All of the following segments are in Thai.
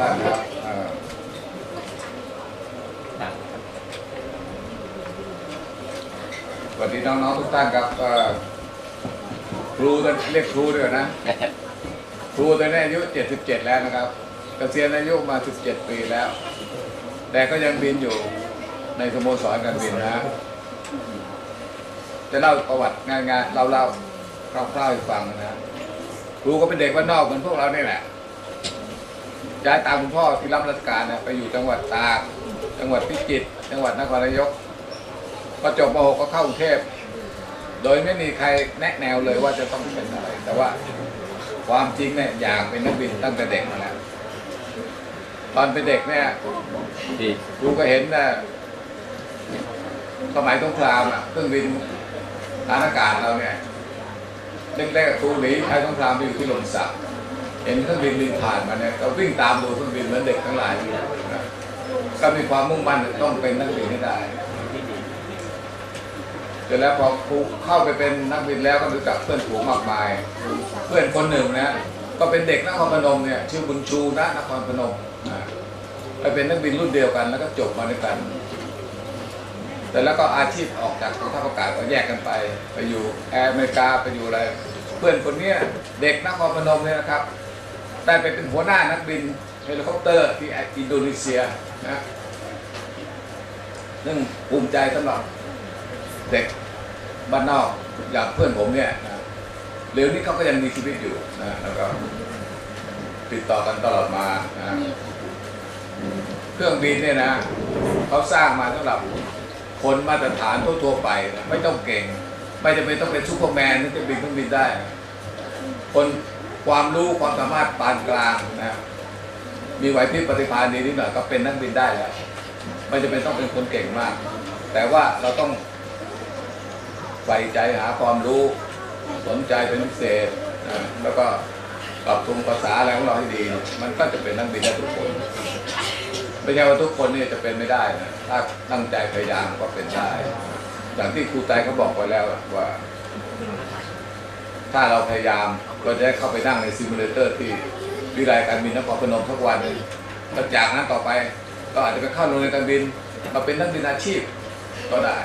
ท่านครับอ่อสวัสดีน้องๆทุกท่านครับเอ่อครูตอนเรียกครูด้วยนะ ครูตอนนี้อายุ 77 แล้วนะครับ เกษียณอายุมา 17 ปีแล้ว แต่ก็ยังบินอยู่ในสโมสรการบินนะ จะเล่าประวัติงานๆเราเล่าคร่าวๆให้ฟังนะ ครูก็เป็นเด็กบ้านนอกเหมือนพวกเราเนี่แหละ ย้ายตามคุณพ่อที่รับราชการเนี่ยไปอยู่จังหวัดตาก จังหวัดพิจิตร จังหวัดนครนายกพอจบม .6 ก็เข้ากรุงเทพ โดยไม่มีใครแนะแนวเลยว่าจะต้องเป็นอะไร แต่ว่าความจริงเนี่ยอยากเป็นนักบินตั้งแต่เด็กมาแล้ว ตอนเป็นเด็กเนี่ยดูก็เห็นนะสมัยสงครามอะเครื่องบินทหารอากาศเราเนี่ยแรกๆครูหนีใช้สงครามไปอยู่ที่ลมสัก เห็นเครื่องบินบินผ่านมาเนี่ยก็วิ่งตามดูเครื่องบินเหมือนเด็กทั้งหลายนะก็มีความมุ่งมั่นต้องเป็นนักบินให้ได้เสร็จแล้วพอครูเข้าไปเป็นนักบินแล้วก็รู้จักเพื่อนฝูงมากมาย เพื่อนคนหนึ่งนะก็เป็นเด็กนครพนมเนี่ยชื่อบุญชูนะนครพนมนะไปเป็นนักบินรุ่นเดียวกัน แล้วก็จบมาด้วยกัน แต่แล้วก็อาชีพออกจากกองทัพอากาศก็แยกกันไป ไปอยู่แอร์อเมริกาไปอยู่อะไร เพื่อนคนเนี้ยเด็กนครพนมเนี่ยนะครับ ได้ไปเป็นหัวหน้านักบินเฮลิคอปเตอร์ที่อินโดนีเซียนะซึ่งภูมิใจสำหรับเด็กบ้านนอกอย่างเพื่อนผมเนี่ยนะเร็วนี้เขาก็ยังมีชีวิตอยู่นะแล้วก็ติดต่อกันตลอดมานะเครื่องบินเนี่ยนะเขาสร้างมาสำหรับคนมาตรฐานทั่วๆไปนะไม่ต้องเก่ง ไม่จำเป็นต้องเป็นซูเปอร์แมนถึงจะบินเครื่องบินได้ คน ความรู้ความสามารถปานกลางนะมีไหวพริบปฏิภาณดีนิดหน่อยก็เป็นนักบินได้แล้วไม่จำเป็นต้องเป็นคนเก่งมาก แต่ว่าเราต้องใฝ่ใจหาความรู้สนใจเป็นพิเศษนะแล้วก็ปรับปรุงภาษาอะไรของเราให้ดี มันก็จะเป็นนักบินได้ทุกคนไม่ใช่ว่าทุกคนเนี่ยจะเป็นไม่ได้นะถ้าตั้งใจพยายามก็เป็นได้อย่างที่ครูไตเขาบอกไว้แล้วว่า ถ้าเราพยายามก็จะได้เข้าไปนั่งในซิมูเลเตอร์ที่วิทยาลัยการบินนครพนมทุกวันหนึ่งแล้วจากนั้นต่อไปก็อาจจะไปเข้าโรงเรียนการบินมาเป็นนักบินอาชีพก็ได้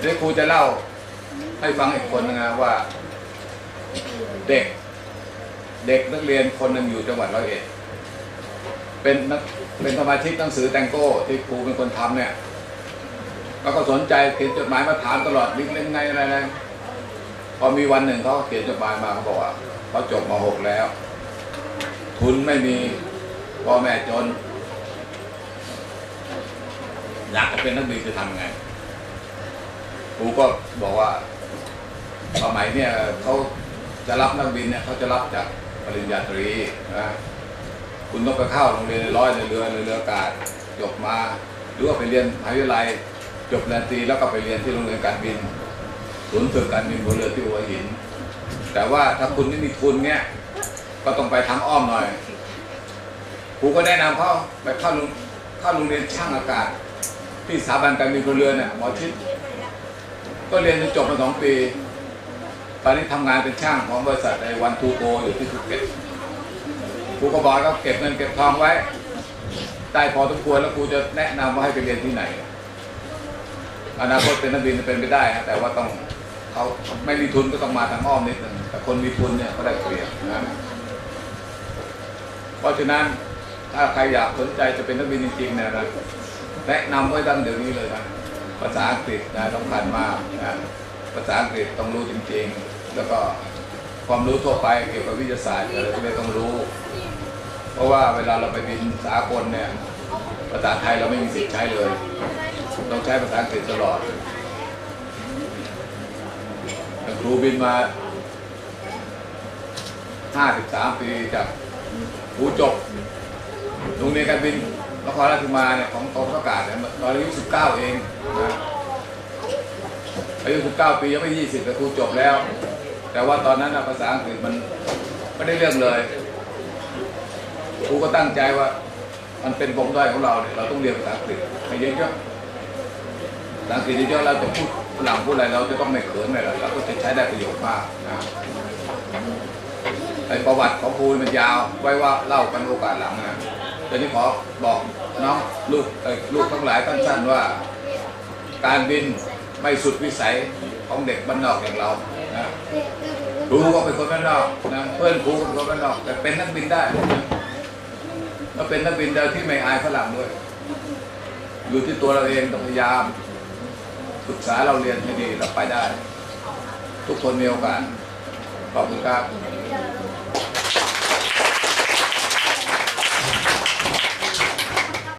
เดี๋ยวครูจะเล่าให้ฟังอีกคนนะว่าเด็ก เด็กนักเรียนคนหนึ่งอยู่จังหวัดร้อยเอ็ดเป็นนักเป็นสมาชิกหนังสือแตงโก้ที่ครูเป็นคนทำเนี่ยแล้วก็สนใจเขียนจดหมายมาถามตลอดลิงเล่นไงอะไรอะไร พอมีวันหนึ่งเขาเขียนจดหมายมาเขาบอกว่าเขาจบม .6 แล้ว ทุนไม่มีพ่อแม่จน อยากจะเป็นนักบินจะทำไงครูก็บอกว่าสมัยเนี่ยเขาจะรับนักบินเนี่ยเขาจะรับจากปริญญาตรีนะคุณต้องไปเข้าโรงเรียนร้อยในเรือในเรืออากาศจบมา หรือว่าไปเรียนมหาวิทยาลัยจบปริญญาตรีแล้วก็ไปเรียนที่โรงเรียนการบิน ศูนย์ฝึกการบินบนเรือที่หัวหิน แต่ว่าถ้าคุณไม่มีทุนเนี่ย ก็ต้องไปทางอ้อมหน่อยครูก็แนะนำเขาไปเข้าโรงเข้าโรงเรียนช่างอากาศ ที่สถาบันการบินพลเรือนเนี่ยหมอชิดก็เรียนจนจบมาสองปี ตอนนี้ทำงานเป็นช่างของบริษัทไอวันทูโกอยู่ที่ภูเก็ตครูก็บอกเขาเก็บเงินเก็บทองไว้ได้พอสมควรแล้วครูจะแนะนำว่าให้ไปเรียนที่ไหน อนาคตเป็นนักบินเป็นไปได้นะแต่ว่าต้อง เขาไม่มีทุนก็ต้องมาทางอ้อมนิดนึงแต่คนมีทุนเนี่ยเขาได้เปรียบนะเพราะฉะนั้นถ้าใครอยากสนใจจะเป็นนักบินจริงๆเนี่ยนะแนะนำไว้ตั้งเดี๋ยวนี้เลยนะภาษาอังกฤษนะสำคัญมากนะภาษาอังกฤษต้องรู้จริง ๆ แล้วก็ความรู้ทั่วไปเกี่ยวกับวิทยาศาสตร์อะไรพวกนี้ต้องรู้ เพราะว่าเวลาเราไปบินสากลเนี่ย ภาษาไทยเราไม่มีสิทธิ์ใช้เลย ต้องใช้ภาษาอังกฤษตลอด ครูบินมา53ปีจากครูจบโรงเรียนการบินนครราชสีมาเนี่ยของกองทัพอากาศเนี่ยตอนอายุ19เองนะอายุ19ปียังไม่20แต่ครูจบแล้ว แต่ว่าตอนนั้นภาษาอังกฤษมันไม่ได้เรื่องเลยครูก็ตั้งใจว่า มันเป็นปมด้อยของเราเนี่ยเราต้องเรียนภาษาอังกฤษให้เยอะๆ ภาษาอังกฤษเยอะเราจะพูดฝรั่งพูดอะไรเราจะต้องไม่เขินอะไรเราก็จะใช้ได้ประโยชน์มากนะไอประวัติของครูมันยาวไว้ว่าเล่ากันโอกาสหลังนะแต่นี้ขอบอกน้องลูกเอ้ยลูกทั้งหลายสั้นๆว่า การบินไม่สุดวิสัยของเด็กบ้านนอกอย่างเรานะครูก็เป็นคนบ้านนอกนะเพื่อนครูก็เป็นคนบ้านนอก แต่เป็นนักบินได้นะแล้วเป็นนักบินโดยที่ไม่อายฝรั่งด้วย อยู่ที่ตัวเราเองต้องพยายาม ศึกษาเราเรียนให้ดีเราไปได้ ทุกคนมีโอกาสขอบคุณครับ